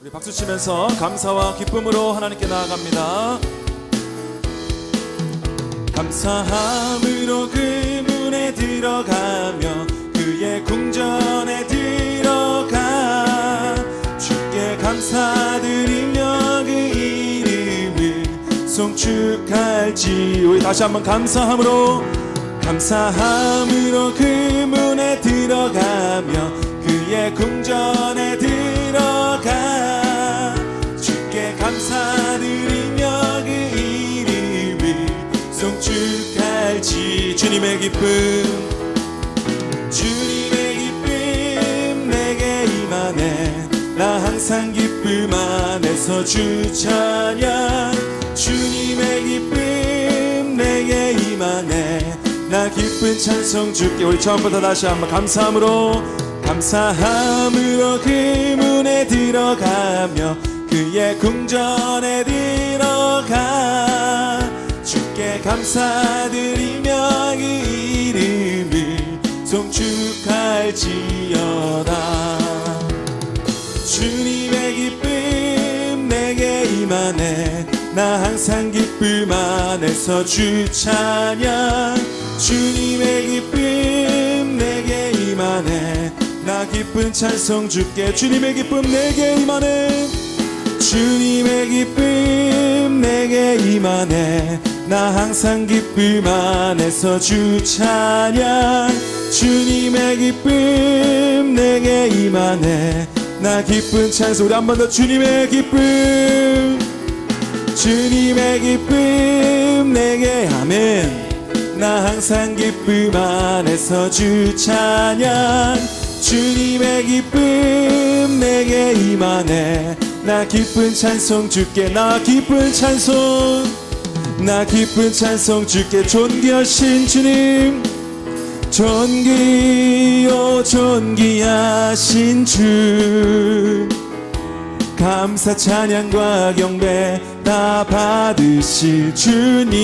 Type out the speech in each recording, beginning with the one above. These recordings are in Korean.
우리 박수 치면서 감사와 기쁨으로 하나님께 나아갑니다. 감사함으로 그 문에 들어가며 그의 궁전에 들어가 주께 감사드리며 그 이름을 송축할지 우리 다시 한번 감사함으로 감사함으로 그 송축할지. 주님의 기쁨. 주님의 기쁨 내게 임하네. 나 항상 기쁨 안에서 주 찬양. 주님의 기쁨 내게 임하네. 나 기쁜 찬송 주께 우리 처음부터 다시 한번 감사함으로 감사함으로 그 문에 들어가며 그의 궁전에 들어가 주께 감사드리며 그 이름을 송축할지어다. 주님의 기쁨 내게 임하네. 나 항상 기쁨 안에서 주 찬양. 주님의 기쁨 내게 임하네. 나 기쁜 찬송 주께 주님의 기쁨 내게 임하네. 주님의 기쁨 내게 임하네 나 항상 기쁨 안에서 주 찬양. 주님의 기쁨 내게 임하네. 나 기쁜 찬송 우리 한 번 더. 주님의 기쁨. 주님의 기쁨 내게 아멘. 나 항상 기쁨 안에서 주 찬양. 주님의 기쁨 내게 임하네. 나 기쁜 찬송 주께 나 기쁜 찬송 나 기쁜 찬송 주께 존귀하신 주님. 존귀요 존귀하신 주. 감사 찬양과 경배 다 받으실 주님.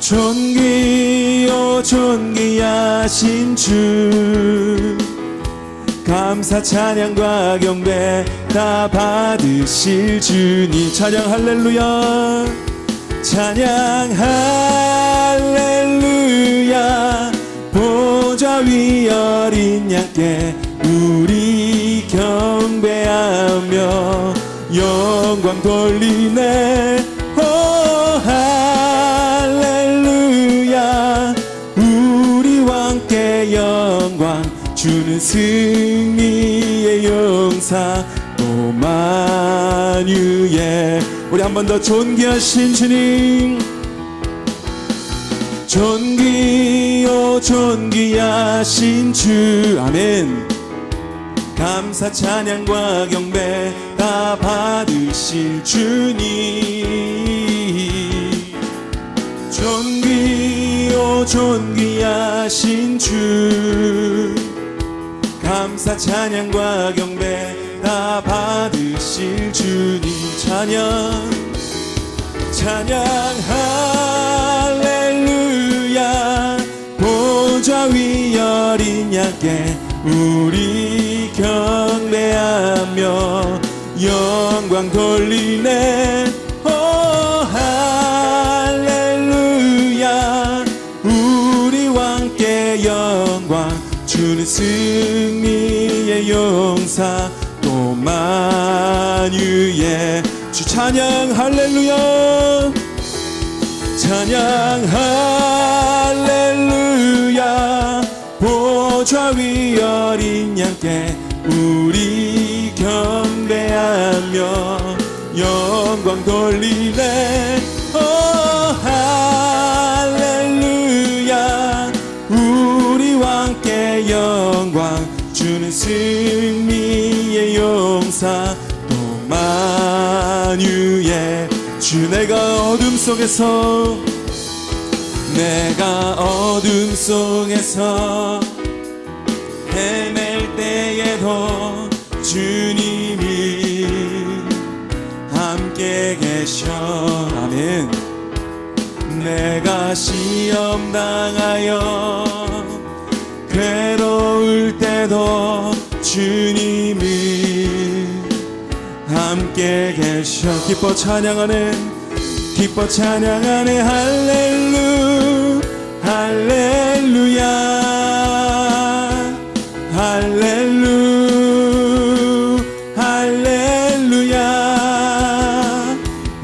존귀요 존귀하신 주 감사 찬양과 경배 다 받으실 주님. 찬양 할렐루야. 찬양 할렐루야. 보좌 위 어린 양께 우리 경배하며 영광 돌리네 승리의 용사 또 만유에 우리 한 번 더 존귀하신 주님. 존귀요 존귀하신 주. 아멘. 감사 찬양과 경배 다 받으실 주님. 존귀요 존귀하신 주 감사 찬양과 경배 다 받으실 주님 찬양. 찬양 할렐루야. 보좌 위 어린 양께 우리 경배하며 영광 돌리네 주는 승리의 용사 또 만유의 주. 찬양 할렐루야. 찬양 할렐루야. 보좌 위 어린 양께 우리 경배하며 영광 돌리네. 오할 영광 주는 승리의 용사 또 만유의 주 내가 어둠 속에서 내가 어둠 속에서 헤맬 때에도 주님이 함께 계셔. 아멘. 내가 시험 당하여 괴로울 때도 주님이 함께 계셔. 기뻐 찬양하는 기뻐 찬양하네. 할렐루 할렐루야. 할렐루 할렐루야.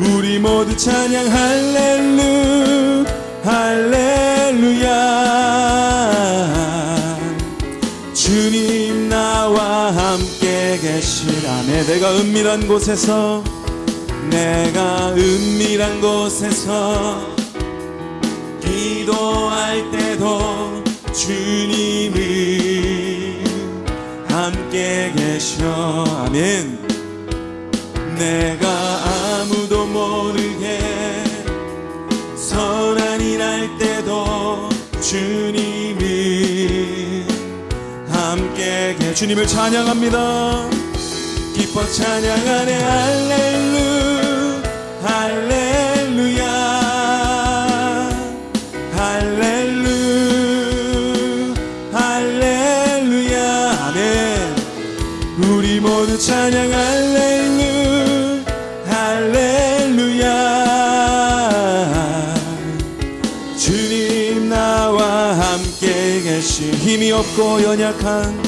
우리 모두 찬양 할렐루 할렐루 내가 은밀한 곳에서 내가 은밀한 곳에서 기도할 때도 주님이 함께 계셔. 아멘. 내가 아무도 모르게 선한 일 할 때도 주님이 함께 계 주님을 찬양합니다 기뻐 찬양하네. 할렐루 할렐루야. 할렐루 할렐루야. 아멘. 우리 모두 찬양 할렐루 할렐루야. 주님 나와 함께 계신 힘이 없고 연약한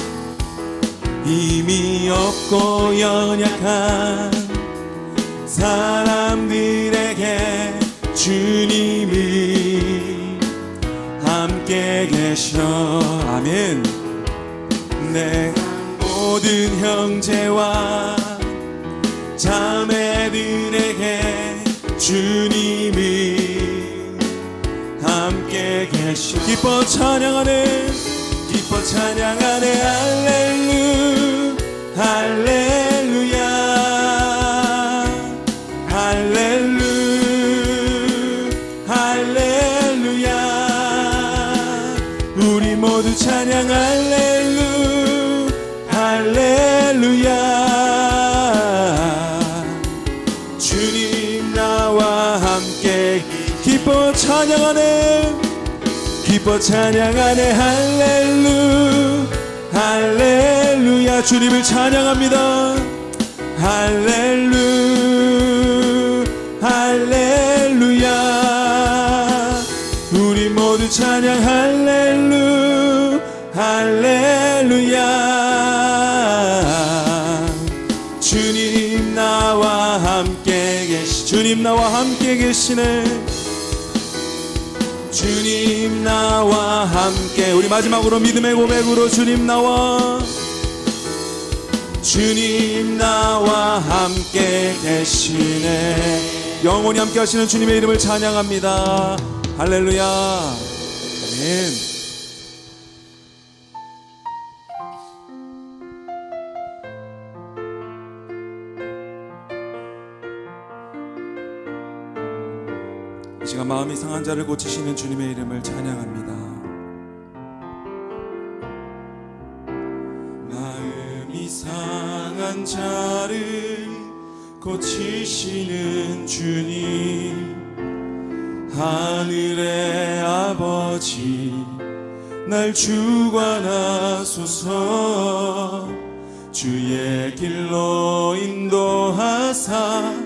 힘이 없고 연약한 사람들에게 주님이 함께 계셔 아멘. 내 모든 형제와 자매들에게 주님이 함께 계시 기뻐 찬양하네 기뻐 찬양하네 기뻐 찬양하네 기뻐 찬양하네 할렐루 할렐루야. 주님을 찬양합니다. 할렐루 할렐루야. 우리 모두 찬양 할렐루 할렐루야. 주님 나와 함께 주님 나와 함께 계시네. 주님 나와 함께. 우리 마지막으로 믿음의 고백으로 주님 나와. 주님 나와 함께 계시네. 영원히 함께 하시는 주님의 이름을 찬양합니다. 할렐루야. 아멘 이 시간 마음이 상한 자를 고치시는 주님의 이름을 찬양합니다. 마음이 상한 자를 고치시는 주님 하늘의 아버지 날 주관하소서 주의 길로 인도하사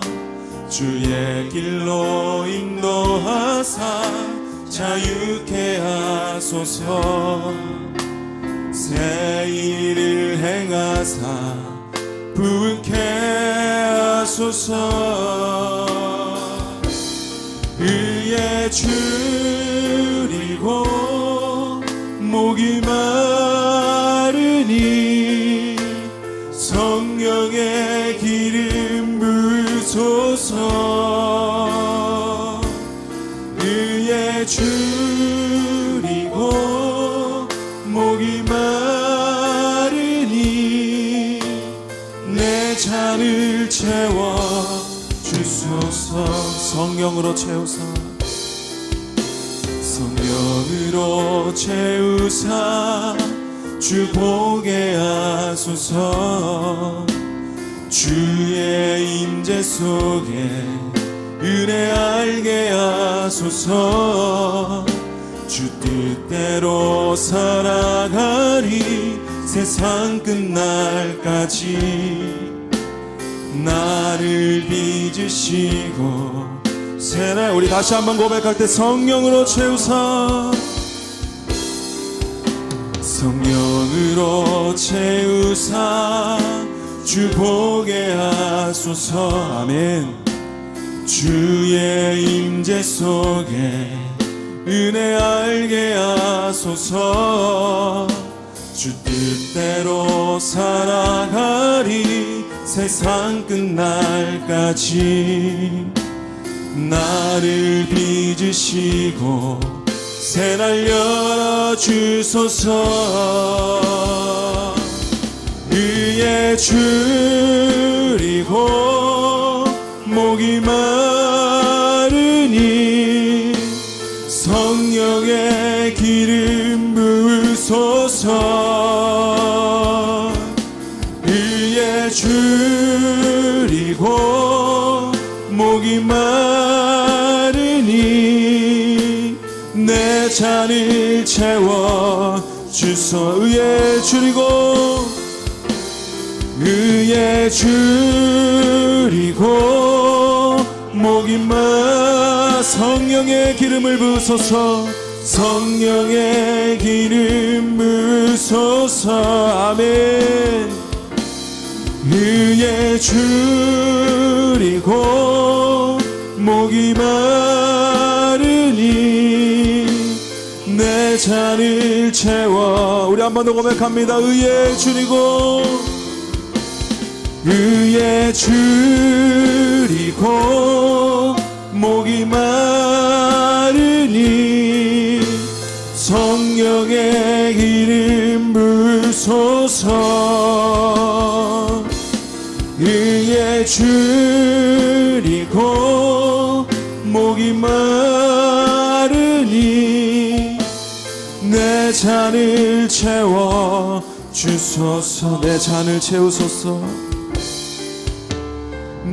주의 길로 인도하사 자유케 하소서. 새 일을 행하사 부흥케 하소서. 의에 줄이고 목이 마 부으소서. 의에 줄이고 목이 마르니 내 잔을 채워 주소서. 성령으로 채우사. 성령으로 채우사. 주 보게 하소서 주의 임재 속에 은혜 알게 하소서. 주 뜻대로 살아가리 세상 끝날까지. 나를 빚으시고 새날 우리 다시 한번 고백할 때 성령으로 채우사. 성령으로 채우사 주 보게 하소서. 아멘. 주의 임재 속에 은혜 알게 하소서. 주 뜻대로 살아가리 세상 끝날까지 나를 빚으시고 새날 열어주소서 의에 줄이고 목이 마르니 성령의 기름 부으소서. 의에 줄이고 목이 마르니 내 잔을 채워 주소 의에 줄이고 의에 줄이고 목이 마 성령의 기름을 부소서 성령의 기름 부소서. 아멘. 의에 줄이고 목이 마르니 내 잔을 채워. 우리 한 번 더 고백합니다. 의에 줄이고 의에 줄이고 목이 마르니 성령의 기름 부소서. 의에 줄이고 목이 마르니 내 잔을 채워 주소서. 내 잔을 채우소서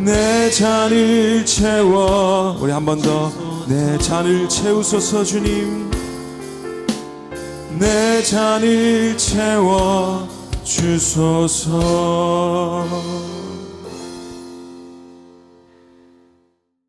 내 잔을 채워. 우리 한 번 더. 내 잔을 채우소서 주님. 내 잔을 채워 주소서